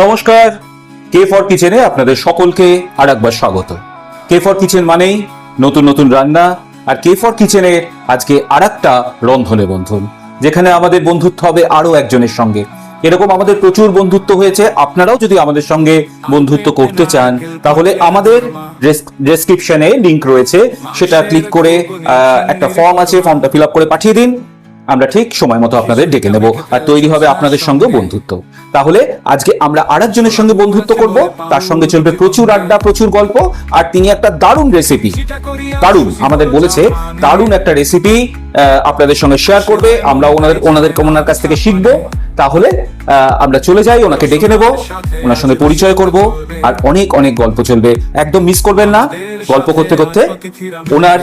নমস্কার K for কিচেনে আপনাদের সকলকে আর একবার স্বাগত। কে ফর কিচেন মানেই নতুন নতুন রান্না, আর কে ফর কিচেনের আজকে আর একটা রন্ধনে বন্ধন, যেখানে আমাদের বন্ধুত্ব হবে আরও একজনের সঙ্গে। এরকম আমাদের প্রচুর বন্ধুত্ব হয়েছে, আপনারাও যদি আমাদের সঙ্গে বন্ধুত্ব করতে চান, তাহলে আমাদের ডেসক্রিপশনে লিংক রয়েছে, সেটা ক্লিক করে একটা ফর্ম আছে ফর্মটা ফিল আপ করে পাঠিয়ে দিন। আমরা ঠিক সময় মতো আপনাদের ডেকে নেব আর তৈরি হবে আপনাদের সঙ্গে বন্ধুত্ব। তাহলে আজকে আমরা আরেকজনের সঙ্গে বন্ধুত্ব করব, তার সঙ্গে চলবে প্রচুর আড্ডা, প্রচুর গল্প, আর তিনি একটা দারুণ রেসিপি দারুণ, আমাদের বলেছে, দারুণ একটা রেসিপি আপনাদের সঙ্গে শেয়ার করবে, আমরা ওনাদের ওনাদের ওনার কাছ থেকে শিখব। তাহলে আমরা চলে যাই, ওনাকে ডেকে নেব, ওনার সঙ্গে পরিচয় করব, আর অনেক অনেক গল্প চলবে। একদম মিস করবেন না, গল্প করতে করতে ওনার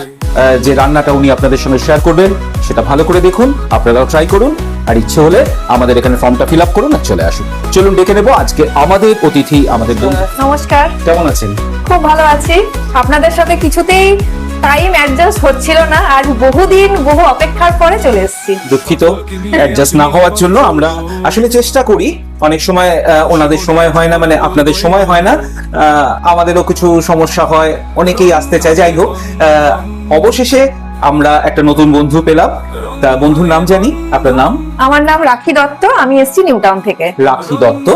যে রান্নাটা উনি আপনাদের সঙ্গে শেয়ার করবেন সেটা ভালো করে দেখুন আপনারাও ট্রাই করুন আর ইচ্ছে হলে আমাদের এখানে ফর্মটা ফিল আপ করুন আর চলে আসুন। চলুন ডেকে নেব আজকে আমাদের অতিথি আমাদের বন্ধু। নমস্কার। কেমন আছেন? খুব ভালো আছি। আপনাদের সাথে কিছুতেই টাইম অ্যাডজাস্ট হচ্ছিল না আর বহুদিন বহু অপেক্ষার পরে চলে এসেছি। দুঃখিত অ্যাডজাস্ট না হওয়ার জন্য আমরা আসলে চেষ্টা করি। অনেক সময় ওনাদের সময় হয় না মানে আপনাদের সময় হয় না। আহ, আমাদেরও কিছু সমস্যা হয় অনেকেই আসতে চায়। যাই হোক আহ, অবশেষে আমরা একটা নতুন বন্ধু পেলাম। তা বন্ধুর নাম জানি? আপনার নাম? আমার নাম রাখি দত্ত আমি এসেছি নিউ টাউন থেকে। রাখি দত্ত।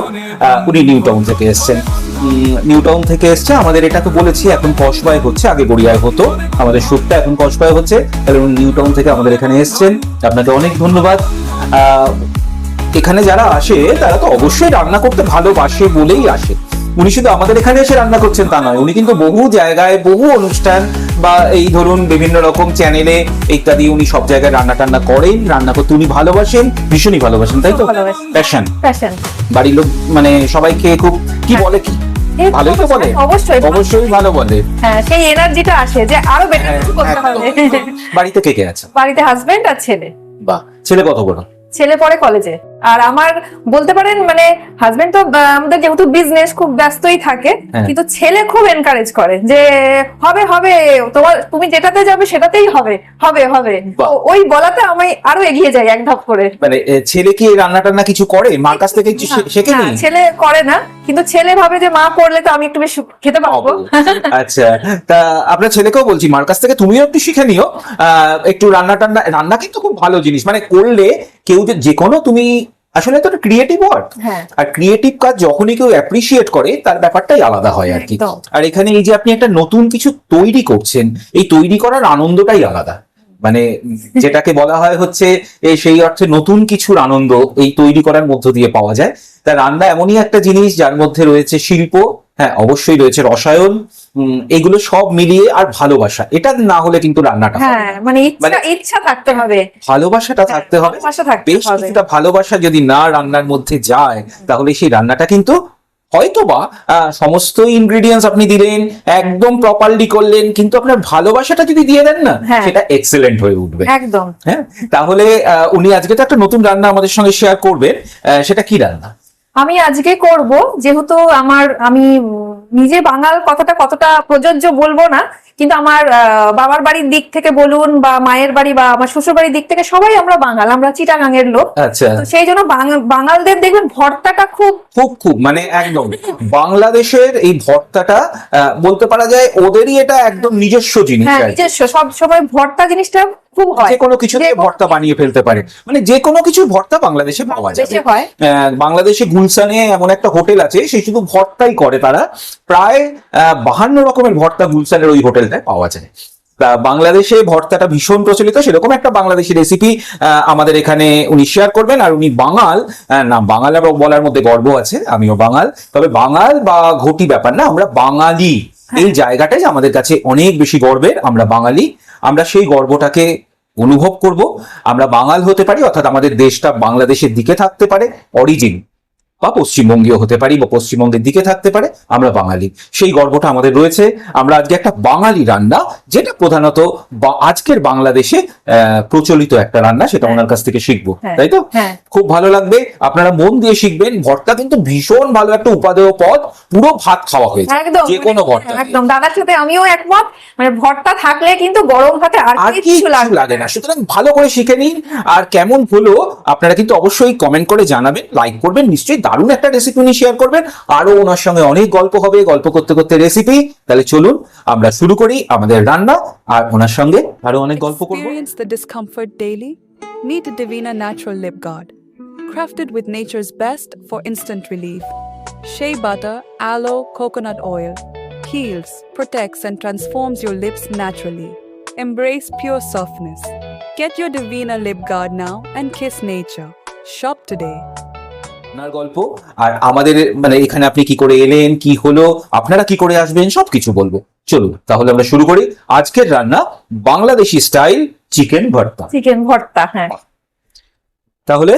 উনি নিউ টাউন থেকে এসছেন। নিউ টাউন থেকে এসছে। আমাদের এটা তো বলেছি এখন কসবায় হচ্ছে আগে গড়িয়ায় হতো। আমাদের শুটটা এখন কসবায় হচ্ছে। তাহলে উনি নিউ টাউন থেকে আমাদের এখানে এসছেন। আপনাকে অনেক ধন্যবাদ। আহ, এখানে যারা আসে তারা তো অবশ্যই রান্না করতে ভালোবাসে বলেই আসে। উনি শুধু আমাদের এখানে এসে রান্না করছেন তা নয় উনি কিন্তু বহু জায়গায় বহু অনুষ্ঠান বা এই ধরুন বিভিন্ন রকম চ্যানেলে ইত্যাদি উনি সব জায়গায় রান্না টান্না করেন রান্না করতে উনি ভালোবাসেন ভীষণই ভালোবাসেন তাই তো? ভালোবাসি। প্যাশন বাড়ির লোক মানে সবাইকে খুব কি বলে কি? এই ভালোই তো বলে? অবশ্যই। অবশ্যই ভালো বলে। হ্যাঁ সেই এনার্জিটা আসে যে আরও বেটার হ্যাঁ, কিছু করতে হবে। বাড়িতে কে কে আছে? বাড়িতে হাজবেন্ড আর ছেলে। বাহ ছেলে কত বড় ছেলে পড়ে কলেজে আর আমার বলতে পারেন মানে হাজবেন্ড তো আমাদের যেহেতু বিজনেস খুব ব্যস্তই থাকে হ্যাঁ। কিন্তু ছেলে খুব এনকারেজ করে যে হবে হবে তোমার তুমি যেটাতে যাবে সেটাতেই হবে হবে হবে। ওই বলাতে আমি আরও এগিয়ে যাই এক ধাপ করে। মানে ছেলে কি রান্না টান্না কিছু করে? মার কাছ থেকে কিছু শেখে না, ছেলে করে না কিন্তু ছেলে ভাবে যে মা করলে তো আমি একটু বেশি খেতে পারব। আচ্ছা তা আপনার ছেলেকেও বলছি মার কাছ থেকে তুমিও একটু শিখে নিও। আহ, একটু রান্না টান্না রান্না কিন্তু খুব ভালো জিনিস। মানে করলে কেউ যে যে কোনো তুমি আসলে তো ক্রিয়েটিভ ওয়ার্ক আর ক্রিয়েটিভ কাজ যখনই কেউ অ্যাপ্রিসিয়েট করে তার ব্যাপারটাই আলাদা হয় আর কি। আর এখানে এই যে আপনি একটা নতুন কিছু তৈরি করছেন এই তৈরি করার আনন্দটাই আলাদা। মানে যেটাকে বলা হয় হচ্ছে এই সেই অর্থে নতুন কিছুর আনন্দ এই তৈরি করার মধ্য দিয়ে পাওয়া যায়। তা রান্না এমনই একটা জিনিস যার মধ্যে রয়েছে শিল্প হ্যাঁ অবশ্যই রয়েছে রসায়ন উম, এগুলো সব মিলিয়ে আর ভালোবাসা। এটা না হলে কিন্তু রান্নাটা হ্যাঁ মানে ইচ্ছা মানে- ইচ্ছা থাকতে হবে। ভালোবাসাটা থাকতে হবে। বেশ কিছুটা ভালোবাসা যদি না রান্নার মধ্যে যায় তাহলে সেই রান্নাটা কিন্তু হয়তোবা সমস্ত ইনগ্রেডিয়েন্টস আপনি দিলেন একদম প্রপারলি করলেন কিন্তু আপনার ভালোবাসাটা যদি দিয়ে দেন না হ্যাঁ। সেটা এক্সেলেন্ট হয়ে উঠবে। একদম। হ্যাঁ? তাহলে উনি আজকে তো একটা নতুন রান্না আমাদের সঙ্গে শেয়ার করবেন আহ, সেটা কি রান্না? আমি আজকে করব যেহেতু আমার আমি নিজে বাঙাল কথাটা কতটা প্রযোজ্য বলব না কিন্তু আমার বাবার বাড়ির দিক থেকে বলুন বা মায়ের বাড়ি বা আমার শ্বশুর বাড়ির দিক থেকে সবাই আমরা বাঙাল আমরা চিটাগাঙের লোক। আচ্ছা। সেই জন্য বাঙ- বাঙালদের দেখবেন ভর্তাটা খুব খুব খুব মানে একদম। বাংলাদেশের এই ভর্তাটা আহ, বলতে পারা যায় ওদেরই এটা একদম নিজস্ব জিনিস হ্যাঁ নিজস্ব। সব সময় ভর্তা জিনিসটা যে কোনো কিছু দিয়ে ভর্তা বানিয়ে ফেলতে পারে। মানে যে কোনো কিছু ভর্তা বাংলাদেশে পাওয়া যাবে। হয়। বাংলাদেশে গুলশানে এমন একটা হোটেল আছে সে শুধু ভর্তাই করে তারা। প্রায় বাহান্ন রকমের ভর্তা গুলশানের ওই হোটেলটায় পাওয়া যায়। বাংলাদেশে ভর্তাটা ভীষণ প্রচলিত সেরকম একটা বাংলাদেশি রেসিপি আমাদের এখানে উনি শেয়ার করবেন। আর উনি বাঙাল না বাঙাল বলার মধ্যে গর্ব আছে আমিও বাঙাল। তবে বাঙাল বা ঘটি ব্যাপার না আমরা বাঙালি। এই জায়গাটাই আমাদের কাছে অনেক বেশি গর্বের। আমরা বাঙালি, আমরা সেই গর্বটাকে অনুভব করব। আমরা বাঙাল হতে পারি, অর্থাৎ আমাদের দেশটা বাংলাদেশের দিকে থাকতে পারে অরিজিন বা পশ্চিমবঙ্গীয় হতে পারি বা পশ্চিমবঙ্গের দিকে থাকতে পারে আমরা বাঙালি। সেই গর্বটা আমাদের রয়েছে। আমরা আজকে একটা বাঙালি রান্না যেটা প্রধানত আজকের বাংলাদেশে প্রচলিত একটা রান্না সেটা ওনার কাছ থেকে শিখব হ্যাঁ। তাই তো? হ্যাঁ। খুব ভালো লাগবে। আপনারা মন দিয়ে শিখবেন। ভর্তা কিন্তু ভীষণ ভালো একটা উপাদেয় পদ। পুরো ভাত খাওয়া হয়েছে যে কোনো ভর্তা। হ্যাঁ, একদম। দাদার সাথে আমিও একমত। মানে ভর্তা থাকলে কিন্তু গরম ভাতে আর কিছু লাগে না। সুতরাং ভালো করে শিখে নিন। আর কেমন হলো আপনারা কিন্তু অবশ্যই কমেন্ট করে জানাবেন লাইক করবেন নিশ্চয়ই দারুণ একটা রেসিপি উনি শেয়ার করবেন আরও ওনার সঙ্গে অনেক গল্প হবে গল্প করতে করতে রেসিপি তাহলে চলুন আমরা শুরু করি আমাদের রান্না আর ওনার সঙ্গে আরও অনেক গল্প করব daily? Crafted with nature's best for instant relief. Shea butter, aloe, coconut oil. Heals, protects, and transforms your lips naturally. Embrace pure softness. Get your Divina Lip Guard now and kiss nature. Shop today. আপনার গল্প আর আমাদের মানে এখানে আপনি কি করে এলেন কি হলো আপনারা কি করে আসবেন সবকিছু বলব। চলুন তাহলে আমরা শুরু করি। আজকের রান্না Bangladeshi style chicken bharta. Chicken bharta হ্যাঁ। তাহলে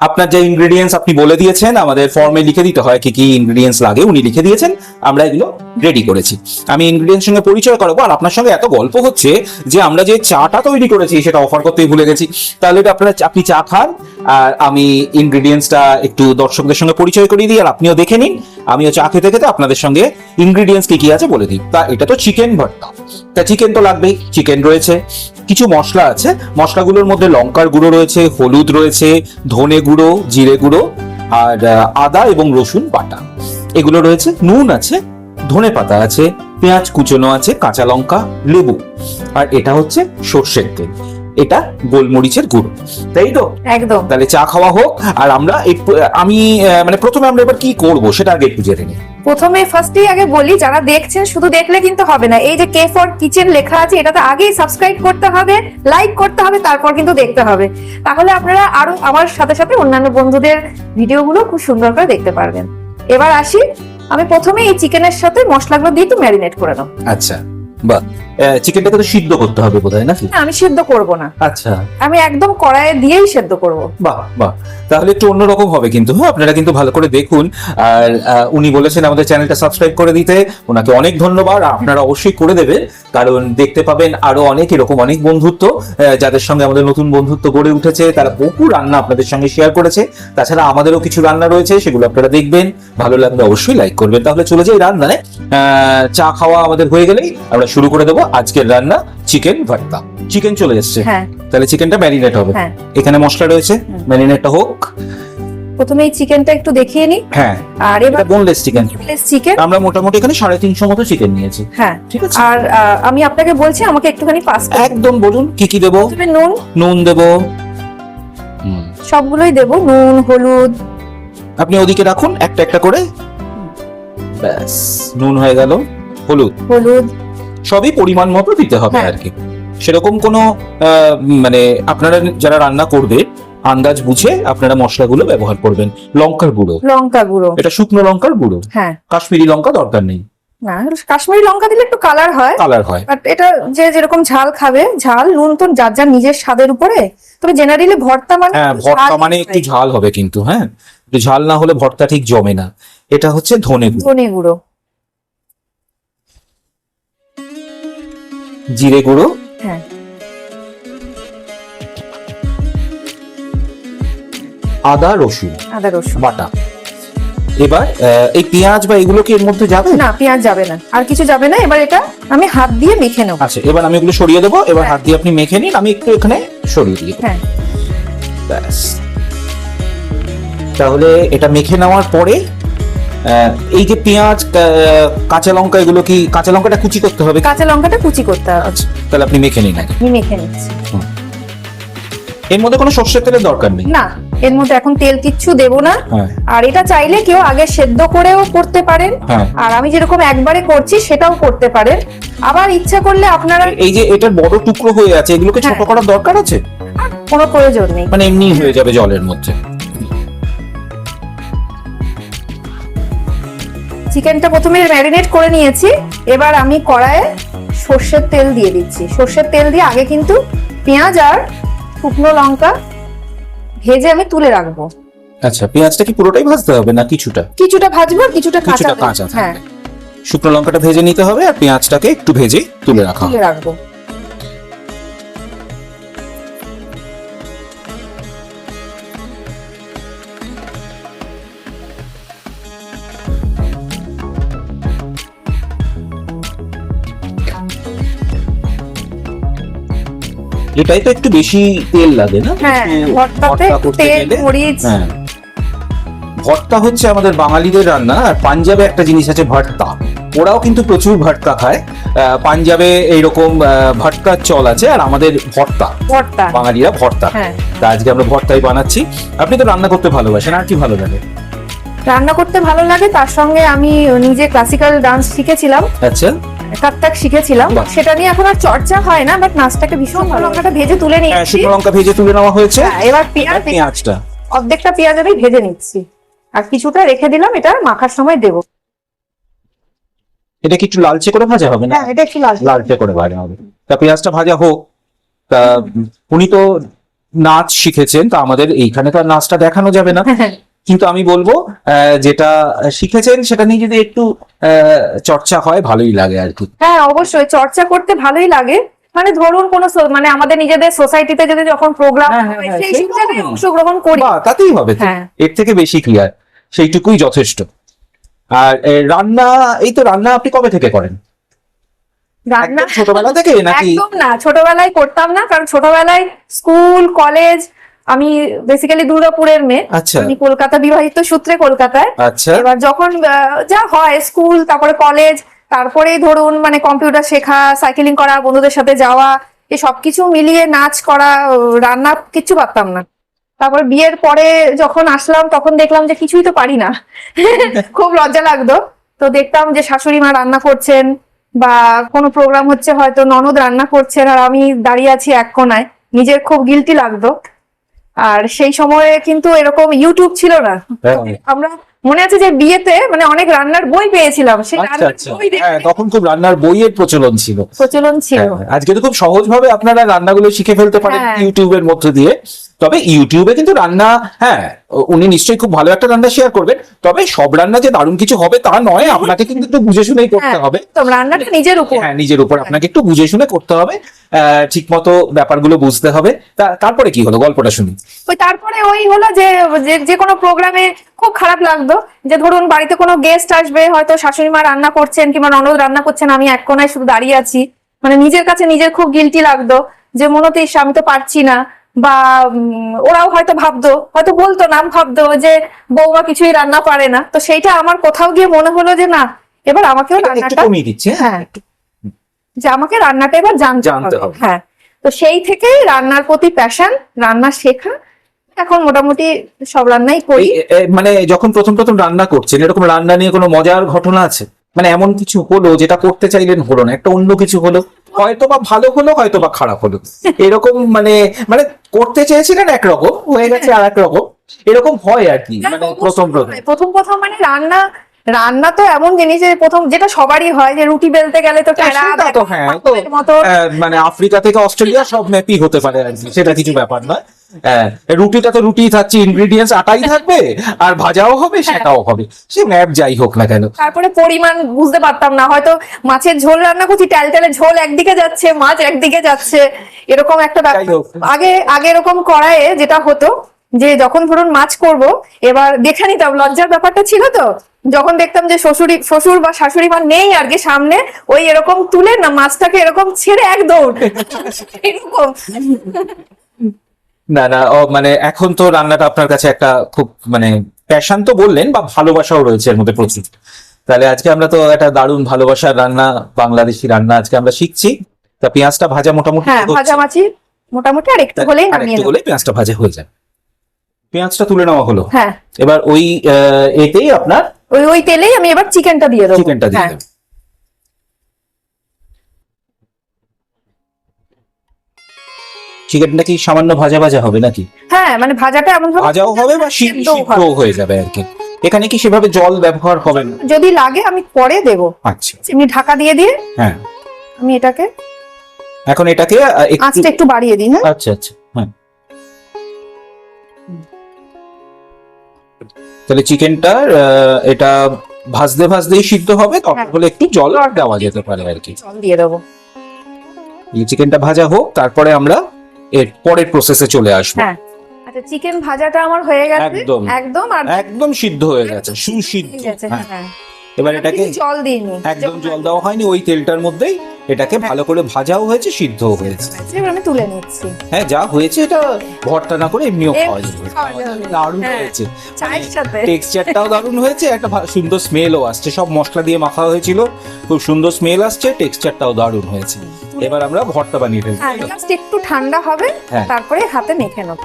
আপনার যে ইনগ্রেডিয়েন্টস আপনি বলে দিয়েছেন, আমাদের ফর্মে লিখে দিতে হয় কি কি ইনগ্রেডিয়েন্টস লাগে, উনি লিখে দিয়েছেন, আমরা এগুলো রেডি করেছি। আমি ইনগ্রেডিয়েন্টস সঙ্গে পরিচয় করাবো, আর আপনার সঙ্গে এত গল্প হচ্ছে যে আমরা যে চাটা তৈরি করেছি, সেটা অফার করতেই ভুলে গেছি। তাহলে আপনারা আপনি চা খান, আর আমি ইনগ্রেডিয়েন্টসটা একটু দর্শকদের সঙ্গে পরিচয় করিয়ে দিই, আর আপনিও দেখে নিন, আমিও চা খেতে খেতে আপনাদের সঙ্গে ইনগ্রেডিয়েন্টস কি কি আছে বলে দিই। তা এটা তো চিকেন ভর্তা। তা চিকেন তো লাগবেই চিকেন রয়েছে, কিছু মশলা আছে, মশলাগুলোর মধ্যে লঙ্কার গুঁড়ো রয়েছে, হলুদ রয়েছে, ধনে গুঁড়ো জিরে গুঁড়ো আর আদা এবং রসুন বাটা। এগুলো রয়েছে নুন আছে ধনে পাতা আছে পেঁয়াজ কুচনো আছে কাঁচা লঙ্কা লেবু। আর এটা হচ্ছে সর্ষের তেল। এটা গোলমরিচের গুঁড়ো। তাই তো? একদম। তাহলে চা খাওয়া হোক আর আমরা আমি মানে প্রথমে আমরা এবার কি করব সেটা আগে একটু জেনে নিই। প্রথমে ফার্স্টেই আগে বলি, যারা দেখছেন শুধু দেখলে কিন্তু হবে না। এই যে কে ফর কিচেন লেখা আছে এটাতে আগেই সাবস্ক্রাইব করতে হবে লাইক করতে হবে, তারপর কিন্তু দেখতে হবে। তাহলে আপনারা আরও আমার সাথে সাথে অন্যান্য বন্ধুদের ভিডিওগুলো খুব সুন্দর করে দেখতে পারবেন। এবার আসি, আমি প্রথমে এই চিকেনের সাথে মশলাগুলো দিয়ে একটু ম্যারিনেট করে নেব। আচ্ছা বাহ। চিকেনটাকে তো সিদ্ধ করতে হবে বোধহয় নাকি? আমি সেদ্ধ করব না। আচ্ছা। আমি একদম কড়াইয়ে দিয়েই সেদ্ধ করব। বাহ বাহ। তাহলে একটু অন্যরকম হবে কিন্তু হ্যাঁ আপনারা কিন্তু ভালো করে দেখুন। আর উনি বলেছেন আমাদের চ্যানেলটা সাবস্ক্রাইব করে দিতে। ওনাকে অনেক ধন্যবাদ আপনারা অবশ্যই করে দেবেন কারণ দেখতে পাবেন আরও অনেক এরকম অনেক বন্ধুত্ব যাদের সঙ্গে আমাদের নতুন বন্ধুত্ব গড়ে উঠেছে। তারা বহু রান্না আপনাদের সঙ্গে শেয়ার করেছে। তাছাড়া আমাদেরও কিছু রান্না রয়েছে সেগুলো আপনারা দেখবেন। ভালো লাগলে অবশ্যই লাইক করবেন। তাহলে চলে যাই রান্নায়। আহ, চা খাওয়া আমাদের হয়ে গেলেই আমরা শুরু করে দেবো। আজকের রান্না চিকেন ভর্তা। চিকেন চলে এসছে। হ্যাঁ। তাহলে চিকেনটা ম্যারিনেট হবে। হ্যাঁ। এখানে মশলা রয়েছে। ম্যারিনেটটা হোক। প্রথমে এই চিকেনটা একটু দেখিয়ে নিই হ্যাঁ। আর এটা এবার বোনলেস চিকেন চিকেন আমরা মোটামুটি এখানে সাড়ে তিনশো মতো চিকেন নিয়েছি। হ্যাঁ। ঠিক আছে? আর আমি আপনাকে বলছি আমাকে একটুখানি পাস একদম বলুন কি কি দেবো? নুন। নুন দেবো। সবগুলোই দেবো। নুন হলুদ। আপনি ওদিকে রাখুন একটা একটা করে। ব্যাস নুন হয়ে গেল। হলুদ। হলুদ। সবই পরিমাণ মতো দিতে হবে হ্যাঁ। আর কি সেরকম কোনো মানে আপনারা যারা রান্না করবে আন্দাজ বুঝে আপনারা মশলাগুলো ব্যবহার করবেন। লঙ্কার গুঁড়ো। লঙ্কা গুঁড়ো। এটা শুকনো লঙ্কার গুঁড়ো। হ্যাঁ। কাশ্মীরি লঙ্কা দরকার নেই। কাশ্মীরি লঙ্কা দিলে একটু কালার হয়। কালার হয়। বাট এটা যে যেরকম ঝাল খাবে ঝাল নুন তো যার যার নিজের স্বাদের উপরে তবে জেনারেলি ভর্তা মানে হ্যাঁ ভর্তা মানে একটু ঝাল হবে কিন্তু হ্যাঁ। ঝাল না হলে ভর্তা ঠিক জমে না। এটা হচ্ছে ধনে গুঁড়ো। ধনে গুঁড়ো। জিরে গুঁড়ো। হ্যাঁ। আদা রসুন। আদা রসুন। বাটা। এবার এই পেঁয়াজ বা এগুলো কি এর মধ্যে যাবে? না পেঁয়াজ যাবে না। আর কিছু যাবে না। এবার এটা আমি হাত দিয়ে মেখে নেব। আচ্ছা এবার আমি এগুলো সরিয়ে দেবো। এবার হ্যাঁ। হাত দিয়ে আপনি মেখে নিন। আমি একটু এখানে সরিয়ে দিই। হ্যাঁ। ব্যাস। তাহলে এটা মেখে নেওয়ার পরে এই যে পেঁয়াজ কাঁচা লঙ্কা এগুলো কি কাঁচা লঙ্কাটা কুচি করতে হবে? কাঁচা লঙ্কাটা কুচি করতে হবে। আচ্ছা তাহলে আপনি মেখে নিন আগে। আমি মেখে নিচ্ছি। এর মধ্যে কোনো সর্ষের তেলের দরকার নেই? না এর মধ্যে এখন তেল কিচ্ছু দেবো না। হ্যাঁ। আর এটা চাইলে কেউ আগে সেদ্ধ করেও করতে পারেন। হ্যাঁ। আর আমি যেরকম একবারে করছি সেটাও করতে পারেন। আবার ইচ্ছা করলে আপনারা এই যে এটার বড় টুকরো হয়ে আছে এগুলোকে ছোট হ্যাঁ। করার দরকার আছে? কোনো প্রয়োজন নেই। মানে এমনি হয়ে যাবে জলের মধ্যে। চিকেনটা প্রথমে ম্যারিনেট করে নিয়েছি। এবার আমি কড়াইয়ে সর্ষের তেল দিয়ে দিচ্ছি। সর্ষের তেল দিয়ে আগে কিন্তু পেঁয়াজ আর শুকনো লঙ্কা ভেজে আমি তুলে রাখব। আচ্ছা পেঁয়াজটা কি পুরোটাই ভাজতে হবে না কিছুটা? কিছুটা ভাজবো আর কিছুটা কাঁচা। হ্যাঁ। শুকনো লঙ্কাটা ভেজে নিতে হবে আর পেঁয়াজটাকে একটু ভেজে তুলে রাখা তুলে রাখব। এটাই তো একটু বেশি তেল লাগে না? হ্যাঁ ভর্তাতে ভর্তা করতে তেল মরিচ। হ্যাঁ। ভর্তা হচ্ছে আমাদের বাঙালিদের রান্না আর পাঞ্জাবে একটা জিনিস আছে ভর্তা। ওরাও কিন্তু প্রচুর ভর্তা খায়। পাঞ্জাবে এইরকম ভর্তার চল আছে আর আমাদের ভর্তা। ভর্তা। বাঙালিরা ভর্তা হ্যাঁ। তা আজকে আমরা ভর্তাই বানাচ্ছি। আপনি তো রান্না করতে ভালোবাসেন আর কি ভালো লাগে? রান্না করতে ভালো লাগে তার সঙ্গে আমি নিজে ক্লাসিক্যাল ডান্স শিখেছিলাম। আচ্ছা। কাত্তাক শিখেছিলাম। সেটা নিয়ে এখন আর চর্চা হয় না বাট নাচটাকে ভীষণ লঙ্কাটা ভেজে তুলে হ্যাঁ, নিচ্ছি। শুকনো লঙ্কা ভেজে তুলে নেওয়া হয়েছে। হ্যাঁ, এবার পেঁয়াজ পেঁয়াজটা। অর্ধেকটা পেঁয়াজ আমি ভেজে নিচ্ছি। আর কিছুটা রেখে দিলাম এটা মাখার সময় দেবো। এটা কি একটু লালচে করে ভাজা হবে না? হ্যাঁ এটা একটু লাল লালচে করে ভাজা হবে। তা পেঁয়াজটা ভাজা হোক। তা উনি তো নাচ শিখেছেন তা আমাদের এইখানে তো আর নাচটা দেখানো যাবে না। কিন্তু আমি বলব যেটা শিখেছেন সেটা নিয়ে যদি একটু চর্চা হয় ভালোই লাগে আর কি। হ্যাঁ অবশ্যই চর্চা করতে ভালোই লাগে। মানে ধরুন কোন মানে আমাদের নিজেদের সোসাইটিতে যদি যখন প্রোগ্রাম হ্যাঁ, হ্যাঁ, হ্যাঁ, সেই সেই সব জায়গায় অংশগ্রহণ করি। তাতেই হবে। এর থেকে বেশি ক্লিয়ার সেইটুকুই যথেষ্ট। আর রান্না এই তো রান্না আপনি কবে থেকে করেন? রান্না ছোটবেলা থেকে নাকি একদম না ছোটবেলায় করতাম না কারণ ছোটবেলায় স্কুল কলেজ আমি বেসিক্যালি দুর্গাপুরের মেয়ে। আচ্ছা। আমি কলকাতা বিবাহিত সূত্রে কলকাতায়। আচ্ছা। এবার যখন যা হয় স্কুল তারপরে কলেজ তারপরেই ধরুন মানে কম্পিউটার শেখা সাইকেলিং করা বন্ধুদের সাথে যাওয়া এই সবকিছু মিলিয়ে নাচ করা রান্না কিচ্ছু পারতাম না। তারপর বিয়ের পরে যখন আসলাম তখন দেখলাম যে কিছুই তো পারি না। খুব লজ্জা লাগতো। তো দেখতাম যে শাশুড়ি মা রান্না করছেন বা কোনো প্রোগ্রাম হচ্ছে হয়তো ননদ রান্না করছেন আর আমি দাঁড়িয়ে আছি এক কোনায়। নিজের খুব গিলটি লাগতো। আর সেই সময়ে কিন্তু এরকম ইউটিউব ছিল না হ্যাঁ। আমরা মনে আছে যে বিয়েতে মানে অনেক রান্নার বই পেয়েছিলাম সেই আচ্ছা আচ্ছা। হ্যাঁ তখন খুব রান্নার বইয়ের প্রচলন ছিল। প্রচলন ছিল। হ্যাঁ, আজকে তো খুব সহজ ভাবে আপনারা রান্নাগুলো শিখে ফেলতে পারেন হ্যাঁ। ইউটিউবের মধ্যে দিয়ে। তবে ইউটিউবে কিন্তু রান্না হ্যাঁ উনি নিশ্চয়ই খুব ভালো একটা রান্না শেয়ার করবেন। তবে সব রান্না যে দারুণ কিছু হবে তা নয় আপনাকে কিন্তু একটু বুঝে শুনেই করতে হ্যাঁ, হবে। তো রান্নাটা নিজের উপর। হ্যাঁ নিজের উপর। আপনাকে একটু বুঝে শুনে করতে হবে। ঠিক মতো ব্যাপারগুলো বুঝতে হবে। তারপরে কি হলো? গল্পটা শুনি। ওই তারপরে ওই হলো যে- যে কোনো প্রোগ্রামে খুব খারাপ লাগতো যে ধরুন বাড়িতে কোনো গেস্ট আসবে হয়তো শাশুড়ি মা রান্না করছেন কিংবা ননদ রান্না করছেন আমি এক কোনায় শুধু দাঁড়িয়ে আছি। মানে নিজের কাছে নিজের খুব গিলটি লাগতো যে মনে হতো "ইস, আমি তো পারছি না। বা ওরাও হয়তো ভাবতো হয়তো বলতো না ভাবতো যে বৌমা কিছুই রান্না পারে না। তো সেইটা আমার কোথাও গিয়ে মনে হলো যে না এবার আমাকেও রান্নাটা কমিয়ে দিচ্ছে হ্যাঁ? যে আমাকে রান্নাটা এবার জানতে হবে। হ্যাঁ তো সেই থেকেই রান্নার প্রতি প্যাশন রান্না শেখা এখন মোটামুটি সব রান্নাই করি। মানে যখন প্রথম প্রথম রান্না করছেন এরকম রান্না নিয়ে কোনো মজার ঘটনা আছে? মানে এমন কিছু হলো যেটা করতে চাইলেন হলো না? একটা অন্য কিছু হলো? হয়তো বা ভালো হলো হয়তো বা খারাপ হলো। এরকম মানে মানে করতে চেয়েছিলেন একরকম হয়ে গেছে আর এক রকম এরকম হয় আর কি হ্যাঁ, মানে প্রথম প্রথম প্রথম প্রথম। মানে রান্না রান্না তো এমন জিনিস যে প্রথম যেটা সবারই হয় যে রুটি বেলতে গেলে তো হ্যাঁ মতো। মানে আফ্রিকা থেকে অস্ট্রেলিয়া সব ম্যাপই হতে পারে আর কি সেটা কিছু ব্যাপার নয়। রুটিটা তো রুটি থাকছে ইনগ্রিডিয়েন্টস আটাই থাকবে আর ভাজাও হবে হ্যাঁ। সেটাও হবে। সে ম্যাপ যাই হোক না কেন। তারপরে পরিমাণ বুঝতে পারতাম না হয়তো মাছের ঝোল রান্না করছি টেলে ঝোল একদিকে যাচ্ছে মাছ একদিকে যাচ্ছে এরকম একটা ব্যাপার। আগে আগে এরকম কড়াইয়ে যেটা হতো যে যখন ধরুন মাছ করব এবার দেখে নিতাম লজ্জার ব্যাপারটা ছিল তো যখন দেখতাম যে শ্বশুরি শ্বশুর বা শাশুড়ি মা নেই আর কি সামনে ওই এরকম তুলে না মাছটাকে এরকম ছেড়ে এক দৌড়। এরকম। না না ও মানে এখন তো রান্নাটা আপনার কাছে একটা খুব মানে প্যাশন তো বললেন বা ভালোবাসাও রয়েছে এর মধ্যে প্রচুর। তাহলে আজকে আমরা তো একটা দারুণ ভালোবাসার রান্না বাংলাদেশি রান্না আজকে আমরা শিখছি। তা পেঁয়াজটা ভাজা মোটামুটি হ্যাঁ ভাজা মাছি মোটামুটি আর একটু হলেই নামিয়ে একটু নেব। হলে পেঁয়াজটা ভাজা হয়ে যাবে। পেঁয়াজটা তুলে নেওয়া হলো। হ্যাঁ। এবার ওই এতেই আপনার ওই ওই তেলেই আমি এবার চিকেনটা দিয়ে দেবো। চিকেনটা দিয়ে হ্যাঁ। চিকেনটা কি সামান্য ভাজা ভাজা হবে নাকি? হ্যাঁ মানে ভাজাটা এমন ভাবে ভাজাও হবে বা সিদ্ধও হয়ে যাবে আর কি। এখানে কি সেভাবে জল ব্যবহার হবে না? যদি লাগে আমি পরে দেবো। আচ্ছা। এমনি ঢাকা দিয়ে দিয়ে হ্যাঁ। আমি এটাকে এখন এটাকে একটু আঁচটা একটু বাড়িয়ে দিই হ্যাঁ? আচ্ছা আচ্ছা হ্যাঁ। তাহলে চিকেনটা এটা ভাজতে ভাজতেই সিদ্ধ হবে তখন হ্যাঁ। হলে একটু জল দেওয়া যেতে পারে আর কি। জল দিয়ে দেবো। এই চিকেনটা ভাজা হোক তারপরে আমরা এর পরের প্রসেসে চলে আসবে হ্যাঁ আচ্ছা চিকেন ভাজাটা আমার হয়ে গেছে একদম। একদম একদম সিদ্ধ হয়ে গেছে সুসিদ্ধ হয়ে গেছে হ্যাঁ। হ্যাঁ এবার এটাকে জল দিইনি একদম জল দেওয়া হয়নি ওই তেলটার মধ্যেই এটাকে ভালো করে ভাজাও হয়েছে সিদ্ধও হয়েছে। এবার আমি তুলে নিচ্ছি। হ্যাঁ যা হয়েছে এটা ভর্তা না করে এমনিও খাওয়া যাবে। দারুণ হ্যাঁ। হয়েছে। চায়ের সাথে। টেক্সচারটাও দারুণ হয়েছে একটা সুন্দর স্মেলও আসছে। সব মশলা দিয়ে মাখা হয়েছিল খুব সুন্দর স্মেল আসছে টেক্সচারটাও দারুণ হয়েছে। এবার আমরা ভর্তা বানিয়ে ফেলব। হ্যাঁ একটু ঠান্ডা হবে হ্যাঁ। তারপরে হাতে মেখে নেব।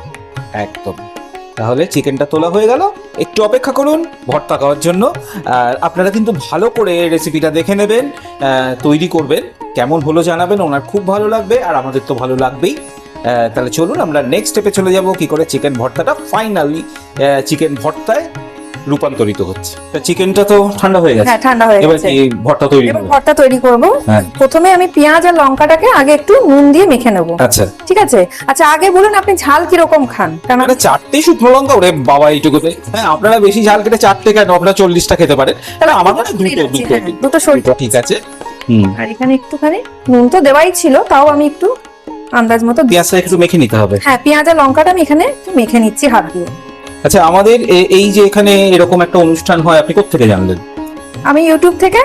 একদম। তাহলে চিকেনটা তোলা হয়ে গেল। একটু অপেক্ষা করুন ভর্তা খাওয়ার জন্য। আর আপনারা কিন্তু ভালো করে রেসিপিটা দেখে নেবেন তৈরি করবেন। কেমন হলো জানাবেন, ওনার খুব ভালো লাগবে আর আমাদের তো ভালো লাগবেই। তাহলে চলুন আমরা নেক্সট স্টেপে চলে যাব, কি করে চিকেন ভর্তাটা ফাইনালি চিকেন ভর্তায় রূপান্তরিত হচ্ছে। চিকেনটা তো ঠান্ডা হয়ে গেছে। হ্যাঁ ঠান্ডা হয়ে গেছে। কি ভর্তা তৈরি এবার করব? ভর্তা তৈরি করব। হ্যাঁ। প্রথমে আমি পেঁয়াজ আর লঙ্কাটাকে আগে একটু নুন দিয়ে মেখে নেব। আচ্ছা। ঠিক আছে? আচ্ছা আগে বলুন আপনি ঝাল কীরকম খান? কারণ চারটে শুকনো লঙ্কা ওরে বাবা এইটুকুতে। হ্যাঁ আপনারা বেশি ঝাল খেতে চারটে কেন? আপনারা চল্লিশটা খেতে পারেন। তাহলে আমার মনে হয় দুটো দুটো দুটো। ঠিক আছে। আর এখানে একটুখানি নুন তো দেওয়াই ছিল তাও আমি একটু আন্দাজ মতো। পেঁয়াজটা একটু মেখে নিতে হবে। হ্যাঁ পেঁয়াজ আর লঙ্কাটা আমি এখানে একটু মেখে নিচ্ছি হাত দিয়ে। আচ্ছা আমাদের এই যে এখানে এরকম একটা অনুষ্ঠান হয় আপনি কোথেকে জানলেন? আমি ইউটিউব থেকে?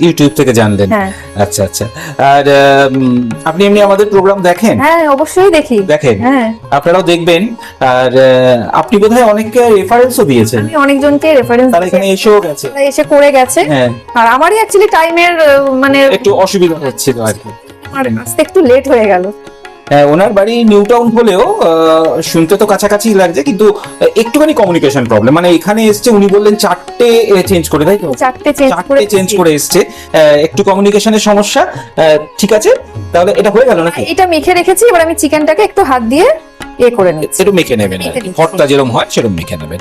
ইউটিউব থেকে জানলেন। হ্যাঁ। আচ্ছা আচ্ছা। আর আপনি এমনি আমাদের প্রোগ্রাম দেখেন? হ্যাঁ অবশ্যই দেখি। দেখেন? হ্যাঁ। আপনারাও দেখবেন। আর আপনি বোধহয় অনেককে রেফারেন্সও দিয়েছেন। আমি অনেকজনকে রেফারেন্স তারা এখানে এসেও গেছে। এসে করে গেছে। হ্যাঁ। আর আমারই অ্যাকচুয়ালি টাইমের মানে একটু অসুবিধা হচ্ছিল আর কি। আমার আসতে একটু লেট হয়ে গেল। ওনার বাড়ি নিউ টাউন হলেও শুনতে তো কাছাকাছি লাগছে কিন্তু একটুখানি কমিউনিকেশন প্রবলেম মানে এখানে এসছে উনি বললেন চারটে চেঞ্জ করে তাই তো? চারটে চেঞ্জ করে চারটে চেঞ্জ করে এসছে। একটু কমিউনিকেশনের সমস্যা। ঠিক আছে? তাহলে এটা হয়ে গেল নাকি? এটা মেখে রেখেছি এবার আমি চিকেনটাকে একটু হাত দিয়ে এ করে নিচ্ছি। একটু মেখে নেবেন। ভর্তা যেরকম হয় সেরকম মেখে নেবেন।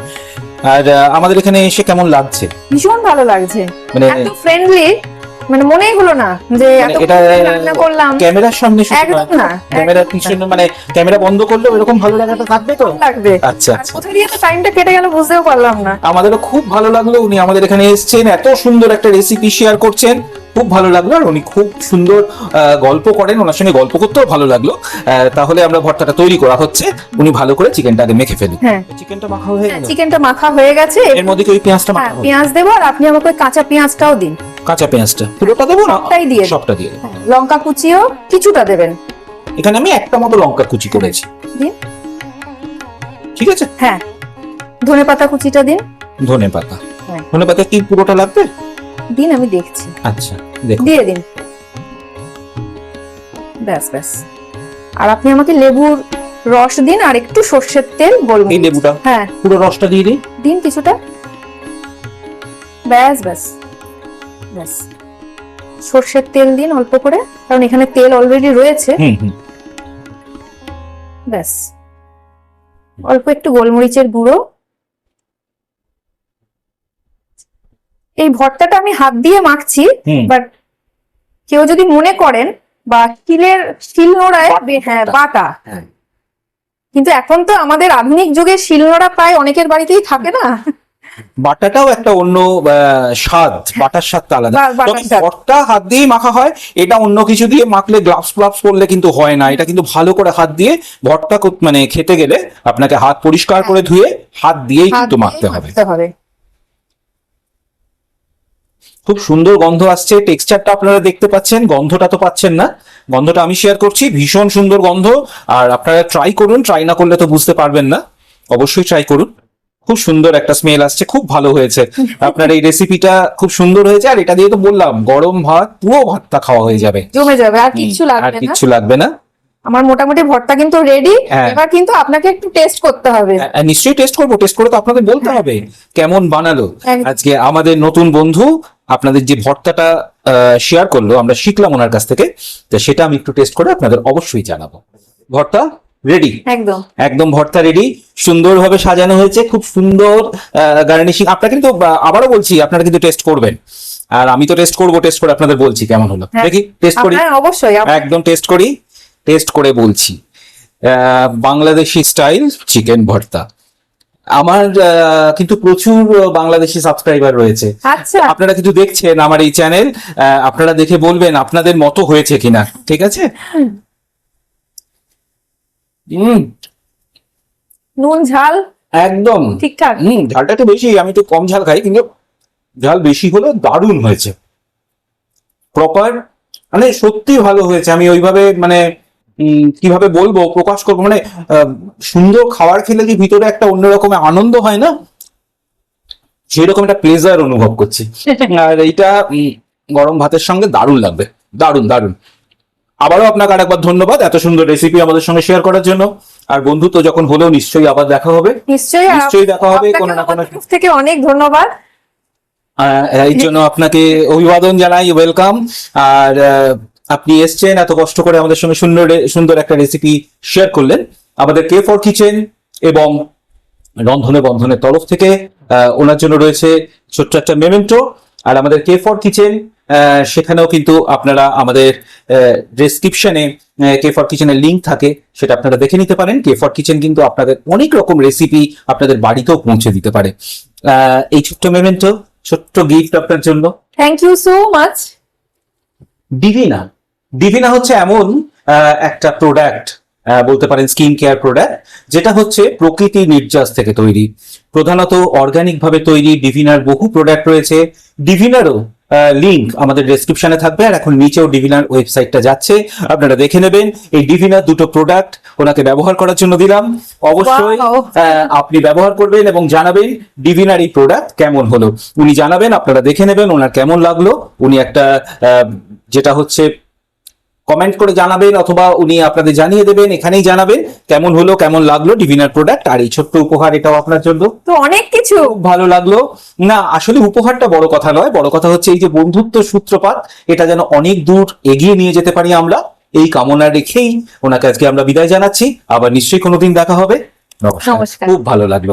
আর আমাদের এখানে এসে কেমন লাগছে? ভীষণ ভালো লাগছে। মানে এত ফ্রেন্ডলি মানে মনেই হলো না যে মানে এত রান্না করলাম। ক্যামেরার সামনে একদম না, ক্যামেরার পিছনে মানে ক্যামেরা বন্ধ করলেও এরকম ভালো লাগাটা থাকবে তো? লাগবে। আচ্ছা কোথায় আচ্ছা। কোথা দিয়ে তো টাইমটা কেটে গেল বুঝতেও পারলাম না। আমাদেরও খুব ভালো লাগল উনি আমাদের এখানে এসেছেন এত সুন্দর একটা রেসিপি শেয়ার করছেন। খুব ভালো লাগল আর উনি খুব সুন্দর গল্প করেন ওনার সঙ্গে গল্প করতেও ভালো লাগল। তাহলে আমরা ভর্তাটা তৈরি করা হচ্ছে। উনি ভালো করে চিকেনটা আগে মেখে ফেলি হ্যাঁ। চিকেনটা মাখা হয়ে গেল? চিকেনটা মাখা হয়ে গেছে। এর মধ্যে কি ওই পেঁয়াজটা হ্যাঁ মাখা পেঁয়াজ দেবো আর আপনি আমাকে কাঁচা পেঁয়াজটাও দিন। কাঁচা পেঁয়াজটা। পুরোটা দেবো না? সবটাই দিয়ে সবটা দিয়ে হ্যাঁ, লঙ্কা কুচিও কিছুটা দেবেন। এখানে আমি একটা মতো লঙ্কা কুচি করেছি। ঠিক আছে? হ্যাঁ। ধনে পাতা কুচিটা দিন। ধনে পাতা হ্যাঁ। ধনে পাতা কি পুরোটা লাগবে? দিন আমি দেখছি। আচ্ছা দিয়ে দিন। ব্যাস ব্যাস। আর আপনি আমাকে লেবুর রস দিন আর একটু সর্ষের তেল গরম এই লেবুটা? হ্যাঁ। পুরো রসটা দিয়ে দিই? দিন কিছুটা। ব্যাস ব্যাস। ব্যাস। সর্ষের তেল দিন অল্প করে কারণ এখানে তেল অলরেডি রয়েছে। হুম হুম। ব্যাস। অল্প একটু গোলমরিচের গুঁড়ো। এই ভর্তাটা আমি হাত দিয়ে মাখছি বাট কেউ যদি মনে করেন বা শিলের শিল নোড়ায় বে- হ্যাঁ বাটা। হ্যাঁ। কিন্তু এখন তো আমাদের আধুনিক যুগে শিল নোড়া প্রায় অনেকের বাড়িতেই থাকে না। বাটাটাও একটা অন্য স্বাদ বাটার স্বাদটা আলাদা। তবে ভর্তা হাত দিয়েই মাখা হয় এটা অন্য কিছু দিয়ে মাখলে গ্লাভস গ্লাভস করলে কিন্তু হয় না। এটা কিন্তু ভালো করে হাত দিয়ে ভর্তা মানে খেতে গেলে আপনাকে হাত পরিষ্কার করে ধুয়ে হাত দিয়েই কিন্তু মাখতে হবে। খুব সুন্দর গন্ধ আসছে। টেক্সচারটা আপনারা দেখতে পাচ্ছেন গন্ধটা তো পাচ্ছেন না। গন্ধটা আমি শেয়ার করছি ভীষণ সুন্দর গন্ধ। আর আপনারা ট্রাই করুন ট্রাই না করলে তো বুঝতে পারবেন না। অবশ্যই ট্রাই করুন। খুব সুন্দর একটা স্মেল আসছে খুব ভালো হয়েছে। আপনার এই রেসিপিটা খুব সুন্দর হয়েছে আর এটা দিয়ে তো বললাম গরম ভাত পুরো ভাতটা খাওয়া হয়ে যাবে। জমে যাবে আর আর লাগবে না। কিচ্ছু লাগবে না। আমার মোটামুটি ভর্তা কিন্তু রেডি হ্যাঁ। এবার কিন্তু আপনাকে একটু টেস্ট করতে হবে। আহ, নিশ্চয়ই টেস্ট করব টেস্ট করে তো আপনাকে বলতে হবে কেমন বানালো। আজকে আমাদের নতুন বন্ধু আপনাদের যে ভর্তাটা শেয়ার করল আমরা শিখলাম ওনার কাছ থেকে তো সেটা আমি একটু টেস্ট করে আপনাদের অবশ্যই জানাব। ভর্তা রেডি একদম। একদম ভর্তা রেডি সুন্দরভাবে সাজানো হয়েছে খুব সুন্দর গার্নিশিং আপনারা কিন্তু আবারও বলছি আপনারা কিন্তু টেস্ট করবেন। আর আমি তো টেস্ট করব টেস্ট করে আপনাদের বলছি কেমন হলো। হ্যাঁ। দেখি টেস্ট করি। অবশ্যই একদম টেস্ট করি টেস্ট করে বলছি। আহ, বাংলাদেশি স্টাইল চিকেন ভর্তা। আমার কিন্তু প্রচুর বাংলাদেশি সাবস্ক্রাইবার রয়েছে। আচ্ছা। আপনারা কিন্তু দেখছেন আমার এই চ্যানেল আপনারা দেখে বলবেন আপনাদের মতো হয়েছে কিনা ঠিক আছে? হুম। নুন ঝাল? একদম। ঠিকঠাক? হুম ঝালটা একটু বেশি আমি একটু কম ঝাল খাই কিন্তু ঝাল বেশি হলো দারুণ হয়েছে। প্রপার মানে সত্যি ভালো হয়েছে। আমি ওইভাবে মানে কীভাবে বলব প্রকাশ করব মানে সুন্দর খাবার খেলে যে ভিতরে একটা অন্যরকম আনন্দ হয় না? সেরকম একটা প্লেজার অনুভব করছি। আর এইটা গরম ভাতের সঙ্গে দারুণ লাগবে। দারুণ দারুণ। আবারও আপনাকে আরেকবার ধন্যবাদ এত সুন্দর রেসিপি আমাদের সঙ্গে শেয়ার করার জন্য। আর বন্ধুত্ব যখন হলেও নিশ্চয়ই আবার দেখা হবে। নিশ্চয়ই নিশ্চয়ই দেখা হবে কোনো না কোনো থেকে অনেক ধন্যবাদ। এই জন্য আপনাকে অভিবাদন জানাই ওয়েলকাম আর আপনি এসছেন এত কষ্ট করে আমাদের সঙ্গে সুন্দর সুন্দর একটা রেসিপি শেয়ার করলেন। আমাদের কে ফর কিচেন এবং রন্ধনে বন্ধনের তরফ থেকে ওনার জন্য রয়েছে ছোট্ট একটা মেমেন্টো আর আমাদের কে ফর কিচেন সেখানেও কিন্তু আপনারা আমাদের ডেসক্রিপশনে কে ফর কিচেনের লিঙ্ক থাকে সেটা আপনারা দেখে নিতে পারেন। কে ফর কিচেন কিন্তু আপনাদের অনেক রকম রেসিপি আপনাদের বাড়িতেও পৌঁছে দিতে পারে। আহ, এই ছোট্ট মেমেন্টো ছোট্ট গিফট আপনার জন্য। Thank you so much Divina Divina হচ্ছে এমন আহ, একটা প্রোডাক্ট বলতে পারেন স্কিন কেয়ার প্রোডাক্ট যেটা হচ্ছে প্রকৃতি নির্যাস থেকে তৈরি। প্রধানত অর্গানিক ভাবে তৈরি ডিভিনার বহু প্রোডাক্ট রয়েছে। ডিভিনারও লিংক আমাদের ডেসক্রিপশনে থাকবে আর এখন নিচেও ডিভিনার ওয়েবসাইটটা যাচ্ছে। আপনারা দেখে নেবেন এই ডিভিনার দুটো প্রোডাক্ট ওনাকে ব্যবহার করার জন্য দিলাম। অবশ্যই আহ, আপনি ব্যবহার করবেন এবং জানাবেন ডিভিনার এই প্রোডাক্ট কেমন হলো। উনি জানাবেন আপনারা দেখে নেবেন ওনার কেমন লাগল। উনি একটা আহ, যেটা হচ্ছে কমেন্ট করে জানাবেন অথবা উনি আপনাদের জানিয়ে দেবেন এখানেই জানাবেন কেমন হলো কেমন লাগল ডিভিনার প্রোডাক্ট আর এই ছোট্ট উপহার এটাও আপনার জন্য। তো অনেক কিছু। ভালো লাগল। না আসলে উপহারটা বড় কথা নয় বড় কথা হচ্ছে এই যে বন্ধুত্ব সূত্রপাত এটা যেন অনেক দূর এগিয়ে নিয়ে যেতে পারি আমরা এই কামনা রেখেই ওনাকে আজকে আমরা বিদায় জানাচ্ছি। আবার নিশ্চয়ই কোনোদিন দেখা হবে। নমস্কার। খুব ভালো লাগল।